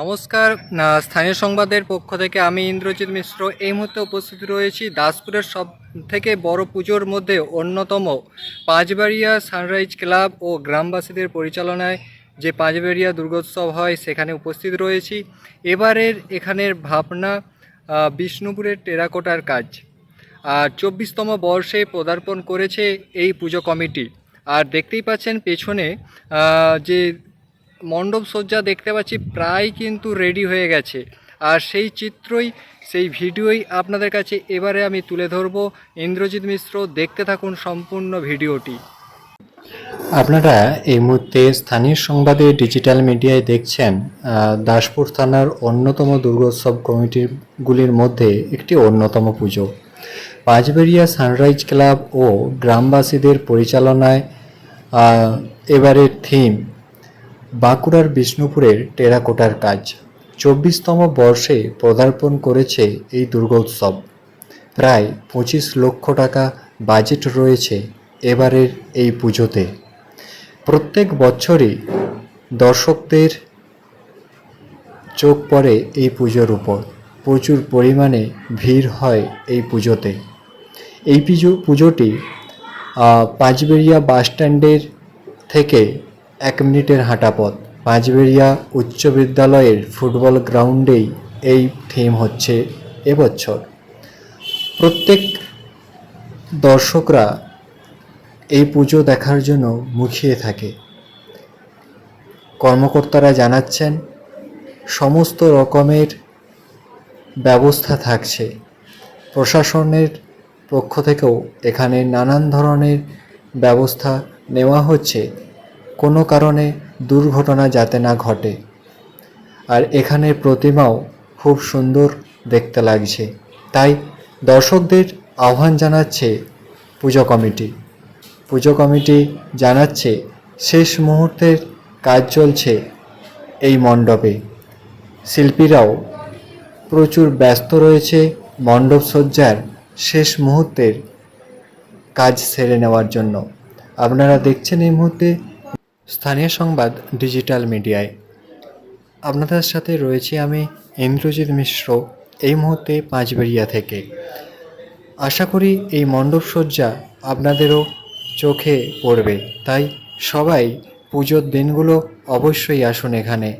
নমস্কার স্থানীয় সংবাদের পক্ষ থেকে আমি ইন্দ্রজিৎ মিশ্র। এই মুহূর্তে উপস্থিত রয়েছি দাসপুরের সব থেকে বড় পুজোর মধ্যে অন্যতম পাঁচবাড়িয়া সানরাইজ ক্লাব ও গ্রামবাসীদের পরিচালনায় যে পাঁচবাড়িয়া দুর্গোৎসব হয়, সেখানে উপস্থিত রয়েছি। এবারের এখানের ভাবনা বিষ্ণুপুরের টেরাকোটার কাজ। আর চব্বিশতম বর্ষে পদার্পণ করেছে এই পুজো কমিটি। আর দেখতেই পাচ্ছেন পেছনে যে মণ্ডপ সজ্জা দেখতে পাচ্ছি, প্রায় কিন্তু রেডি হয়ে গেছে। আর সেই চিত্রই, সেই ভিডিওই আপনাদের কাছে এবারে আমি তুলে ধরবো। ইন্দ্রজিৎ মিশ্র, দেখতে থাকুন সম্পূর্ণ ভিডিওটি। আপনারা এই মুহূর্তে স্থানীয় সংবাদে ডিজিটাল মিডিয়ায় দেখছেন দাসপুর থানার অন্যতম দুর্গোৎসব কমিটিগুলির মধ্যে একটি অন্যতম পুজো। পাঁচবেড়িয়া সানরাইজ ক্লাব ও গ্রামবাসীদের পরিচালনায় এবারের থিম বাঁকুড়ার বিষ্ণুপুরের টেরাকোটার কাজ। চব্বিশতম বর্ষে পদার্পণ করেছে এই দুর্গোৎসব। প্রায় পঁচিশ লক্ষ টাকা বাজেট রয়েছে এবারের এই পুজোতে। প্রত্যেক বছরই দর্শকদের চোখ পড়ে এই পুজোর উপর। প্রচুর পরিমাণে ভিড় হয় এই পুজোতে। এই পুজো, পুজোটি পাঁচবেড়িয়া বাস স্ট্যান্ডের থেকে এক মিনিটের হাঁটা পথ। পাঁচবেড়িয়া উচ্চ বিদ্যালয়ের ফুটবল গ্রাউন্ডেই এই থিম হচ্ছে এবছর। প্রত্যেক দর্শকরা এই পুজো দেখার জন্য মুখিয়ে থাকে। কর্মকর্তারা জানাচ্ছেন, সমস্ত রকমের ব্যবস্থা থাকছে। প্রশাসনের পক্ষ থেকেও এখানে নানান ধরনের ব্যবস্থা নেওয়া হচ্ছে। কোনো কারণে দুর্ঘটনা যাতে না ঘটে। আর এখানের প্রতিমাও খুব সুন্দর দেখতে লাগছে। তাই দর্শকদের আহ্বান জানাচ্ছে পুজো কমিটি। পুজো কমিটি জানাচ্ছে, শেষ মুহূর্তের কাজ চলছে এই মণ্ডপে। শিল্পীরাও প্রচুর ব্যস্ত রয়েছে মণ্ডপ সজ্জার শেষ মুহূর্তের কাজ সেরে নেওয়ার জন্য। আপনারা দেখছেন এই মুহূর্তে স্থানীয় সংবাদ ডিজিটাল মিডিয়ায়। আপনাদের সাথে রয়েছি আমি ইন্দ্রজিৎ মিশ্র এই মুহূর্তে পাঁচবেড়িয়া থেকে। আশা করি এই মণ্ডপসজ্জা আপনাদেরও চোখে পড়বে। তাই সবাই পুজোর দিনগুলো অবশ্যই আসুন এখানে।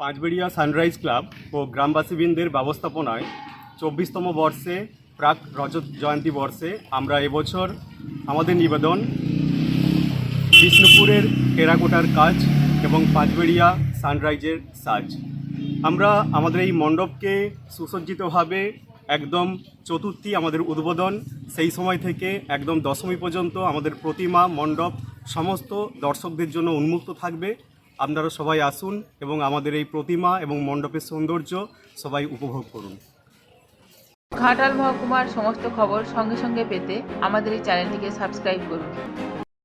পাঁচবেড়িয়া সানরাইজ ক্লাব ও গ্রামবাসীবৃন্দের ব্যবস্থাপনায় চব্বিশতম বর্ষে প্রাক রজত জয়ন্তী বর্ষে আমরা এবছর আমাদের নিবেদন বিষ্ণুপুরের টেরাকোটার কাজ এবং পাঁচবেড়িয়া সানরাইজের সাজ। আমরা আমাদের এই মণ্ডপকে সুসজ্জিতভাবে একদম চতুর্থী আমাদের উদ্বোধন, সেই সময় থেকে একদম দশমী পর্যন্ত আমাদের প্রতিমা, মণ্ডপ, সমস্ত দর্শকদের জন্য উন্মুক্ত থাকবে। আপনারা সবাই আসুন এবং আমাদের এই প্রতিমা এবং মণ্ডপের সৌন্দর্য সবাই উপভোগ করুন। ঘাটাল মহকুমার সমস্ত খবর সঙ্গে সঙ্গে পেতে আমাদের এই চ্যানেলটিকে সাবস্ক্রাইব করুন।